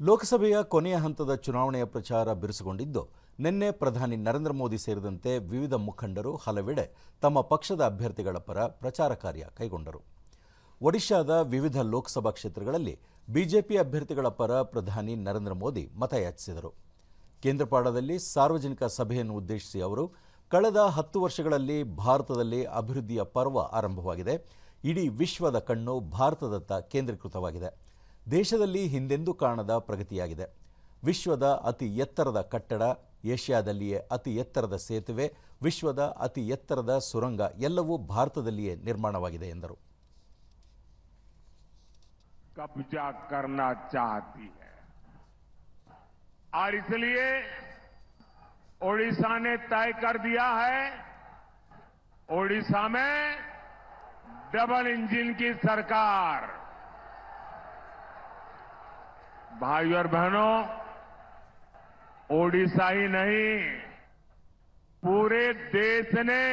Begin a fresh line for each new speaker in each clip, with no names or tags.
ಲೋಕಸಭೆಯ ಕೊನೆಯ ಹಂತದ ಚುನಾವಣೆಯ ಪ್ರಚಾರ ಬಿರುಸುಗೊಂಡಿದ್ದು, ನಿನ್ನೆ ಪ್ರಧಾನಿ ನರೇಂದ್ರ ಮೋದಿ ಸೇರಿದಂತೆ ವಿವಿಧ ಮುಖಂಡರು ಹಲವೆಡೆ ತಮ್ಮ ಪಕ್ಷದ ಅಭ್ಯರ್ಥಿಗಳ ಪರ ಪ್ರಚಾರ ಕಾರ್ಯ ಕೈಗೊಂಡರು. ಒಡಿಶಾದ ವಿವಿಧ ಲೋಕಸಭಾ ಕ್ಷೇತ್ರಗಳಲ್ಲಿ ಬಿಜೆಪಿ ಅಭ್ಯರ್ಥಿಗಳ ಪರ ಪ್ರಧಾನಿ ನರೇಂದ್ರ ಮೋದಿ ಮತಯಾಚಿಸಿದರು ಕೇಂದ್ರಪಾಡದಲ್ಲಿ ಸಾರ್ವಜನಿಕ ಸಭೆಯನ್ನು ಉದ್ದೇಶಿಸಿ ಅವರು, ಕಳೆದ ಹತ್ತು ವರ್ಷಗಳಲ್ಲಿ ಭಾರತದಲ್ಲಿ ಅಭಿವೃದ್ಧಿಯ ಪರ್ವ ಆರಂಭವಾಗಿದೆ. ಇಡೀ ವಿಶ್ವದ ಕಣ್ಣು ಭಾರತದತ್ತ ಕೇಂದ್ರೀಕೃತವಾಗಿದೆ. ದೇಶದಲ್ಲಿ ಹಿಂದೆಂದೂ ಕಾಣದ ಪ್ರಗತಿಯಾಗಿದೆ ವಿಶ್ವದ ಅತಿ ಎತ್ತರದ ಕಟ್ಟಡ ಏಷ್ಯಾದಲ್ಲಿಯೇ ಅತಿ ಎತ್ತರದ ಸೇತುವೆ ವಿಶ್ವದ ಅತಿ ಎತ್ತರದ ಸುರಂಗ ಎಲ್ಲವೂ ಭಾರತದಲ್ಲಿಯೇ ನಿರ್ಮಾಣವಾಗಿದೆ ಎಂದರು
कब्जा करना चाहती है और इसलिए ओडिशा ने तय कर दिया है ओडिशा में डबल इंजन की सरकार भाई और बहनों ओडिशा ही नहीं पूरे देश ने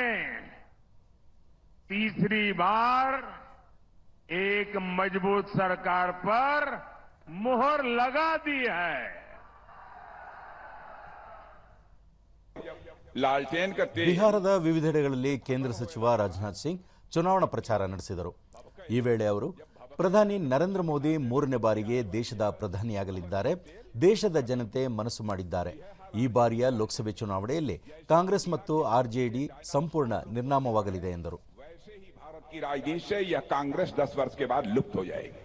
तीसरी बार एक मजबूत सरकार पर मुहर लगा दी है
लालटेन का तेज
ಬಿಹಾರದ ವಿವಿಧೆಡೆಗಳಲ್ಲಿ ಕೇಂದ್ರ ಸಚಿವ ರಾಜನಾಥ್ ಸಿಂಗ್ ಚುನಾವಣಾ ಪ್ರಚಾರ ನಡೆಸಿದರು ಈ ವೇಳೆ ಅವರು ಪ್ರಧಾನಿ ನರೇಂದ್ರ ಮೋದಿ ಮೂರನೇ ಬಾರಿಗೆ ದೇಶದ ಪ್ರಧಾನಿಯಾಗಲಿದ್ದಾರೆ ದೇಶದ ಜನತೆ ಮನಸ್ಸು ಮಾಡಿದ್ದಾರೆ ಈ ಬಾರಿಯ ಲೋಕಸಭೆ ಚುನಾವಣೆಯಲ್ಲಿ ಕಾಂಗ್ರೆಸ್ ಮತ್ತು ಆರ್ಜೆಡಿ ಸಂಪೂರ್ಣ ನಿರ್ನಾಮವಾಗಲಿದೆ ಎಂದರು
वैसे ही भारत की राजनीति से यह कांग्रेस दस वर्ष के बाद लुप्त हो जाएगी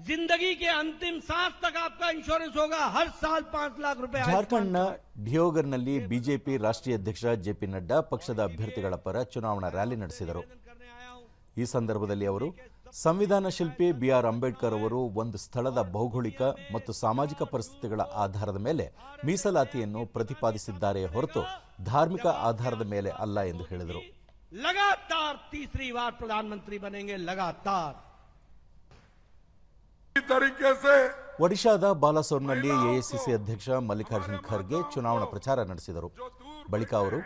जिंदगी के अंतिम सांस तक आपका इंश्योरेंस होगा हर साल पांच लाख रुपए आयुष्मान
ಜಾರ್ಖಂಡ್ನ ಡಿಯೋಗರ್ನಲ್ಲಿ ಬಿಜೆಪಿ ರಾಷ್ಟ್ರೀಯ ಅಧ್ಯಕ್ಷ ಜೆಪಿ ನಡ್ಡಾ ಪಕ್ಷದ ಅಭ್ಯರ್ಥಿಗಳ ಪರ ಚುನಾವಣಾ ರ್ಯಾಲಿ ನಡೆಸಿದರು
करने आया हूं
ಈ ಸಂದರ್ಭದಲ್ಲಿ ಅವರು ಸಂವಿಧಾನ ಶಿಲ್ಪಿ ಬಿ ಆರ್ ಅಂಬೇಡ್ಕರ್ ಅವರು ಒಂದು ಸ್ಥಳದ ಭೌಗೋಳಿಕ ಮತ್ತು ಸಾಮಾಜಿಕ ಪರಿಸ್ಥಿತಿಗಳ ಆಧಾರದ ಮೇಲೆ ಮೀಸಲಾತಿಯನ್ನು ಪ್ರತಿಪಾದಿಸಿದ್ದಾರೆ ಹೊರತು ಧಾರ್ಮಿಕ ಆಧಾರದ ಮೇಲೆ ಅಲ್ಲ ಎಂದು ಹೇಳಿದರು.
ಲಗಾತಾರ್ ಪ್ರಧಾನಮಂತ್ರಿ
ಒಡಿಶಾದ ಬಾಲಾಸೋರ್ನಲ್ಲಿ ಎಐಸಿಸಿ ಅಧ್ಯಕ್ಷ ಮಲ್ಲಿಕಾರ್ಜುನ್ ಖರ್ಗೆ ಚುನಾವಣಾ ಪ್ರಚಾರ ನಡೆಸಿದರು. ಬಳಿಕ ಅವರು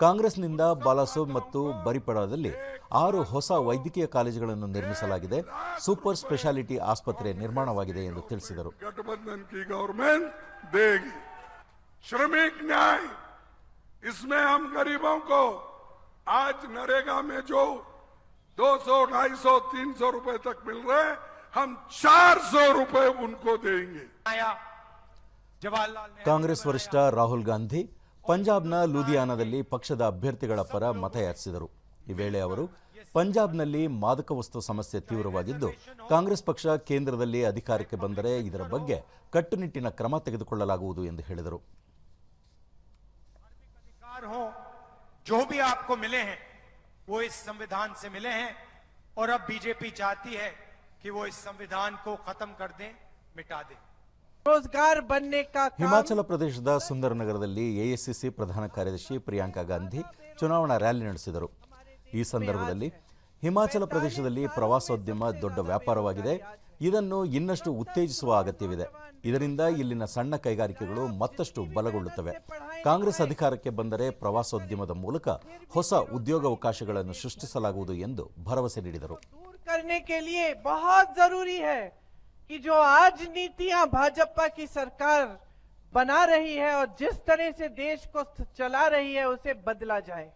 ಕಾಂಗ್ರೆಸ್ನಿಂದ ಬಾಲಾಸೋರ್ ಮತ್ತು ಬರಿಪಡಾದಲ್ಲಿ ಆರು ಹೊಸ ವೈದ್ಯಕೀಯ ಕಾಲೇಜುಗಳನ್ನು ನಿರ್ಮಿಸಲಾಗಿದೆ ಸೂಪರ್ ಸ್ಪೆಷಾಲಿಟಿ ಆಸ್ಪತ್ರೆ ನಿರ್ಮಾಣವಾಗಿದೆ ಎಂದು ತಿಳಿಸಿದರು
गठबंधन की गवर्नमेंट देगी श्रमिक न्याय इसमें हम गरीबों को आज नरेगा में जो 200, 250, 300 रुपए तक मिल रहे हैं, हम 400 रुपए उनको देंगे
ಕಾಂಗ್ರೆಸ್ ವರಿಷ್ಠ ರಾಹುಲ್ ಗಾಂಧಿ ಪಂಜಾಬ್ನ ಲೂಧಿಯಾನದಲ್ಲಿ ಪಕ್ಷದ ಅಭ್ಯರ್ಥಿಗಳ ಪರ ಮತಯಾಚಿಸಿದರು ಈ ವೇಳೆ ಅವರು ಪಂಜಾಬ್ನಲ್ಲಿ ಮಾದಕ ವಸ್ತು ಸಮಸ್ಯೆ ತೀವ್ರವಾಗಿದ್ದು ಕಾಂಗ್ರೆಸ್ ಪಕ್ಷ ಕೇಂದ್ರದಲ್ಲಿ ಅಧಿಕಾರಕ್ಕೆ ಬಂದರೆ ಇದರ ಬಗ್ಗೆ ಕಟ್ಟುನಿಟ್ಟಿನ ಕ್ರಮ ತೆಗೆದುಕೊಳ್ಳಲಾಗುವುದು ಎಂದು ಹೇಳಿದರು
अधिकार हो जो भी आपको मिले हैं वो इस संविधान से मिले हैं और अब बीजेपी चाहती है कि वो इस संविधान को खत्म कर दें मिटा दें
ರೋಜ್ಗಾರ್ ಬನ್ನೆ
ಹಿಮಾಚಲ ಪ್ರದೇಶದ ಸುಂದರ ನಗರದಲ್ಲಿ ಎಐಸಿಸಿ ಪ್ರಧಾನ ಕಾರ್ಯದರ್ಶಿ ಪ್ರಿಯಾಂಕಾ ಗಾಂಧಿ ಚುನಾವಣಾ ರ್ಯಾಲಿ ನಡೆಸಿದರು. ಈ ಸಂದರ್ಭದಲ್ಲಿ ಹಿಮಾಚಲ ಪ್ರದೇಶದಲ್ಲಿ ಪ್ರವಾಸೋದ್ಯಮ ದೊಡ್ಡ ವ್ಯಾಪಾರವಾಗಿದೆ. ಇದನ್ನು ಇನ್ನಷ್ಟು ಉತ್ತೇಜಿಸುವ ಅಗತ್ಯವಿದೆ. ಇದರಿಂದ ಇಲ್ಲಿನ ಸಣ್ಣ ಕೈಗಾರಿಕೆಗಳು ಮತ್ತಷ್ಟು ಬಲಗೊಳ್ಳುತ್ತವೆ. ಕಾಂಗ್ರೆಸ್ ಅಧಿಕಾರಕ್ಕೆ ಬಂದರೆ ಪ್ರವಾಸೋದ್ಯಮದ ಮೂಲಕ ಹೊಸ ಉದ್ಯೋಗಾವಕಾಶಗಳನ್ನು ಸೃಷ್ಟಿಸಲಾಗುವುದು ಎಂದು ಭರವಸೆ ನೀಡಿದರು.
कि जो आज नीतियाँ भाजपा की सरकार बना रही है और जिस तरह से देश को चला रही है, उसे बदला जाए।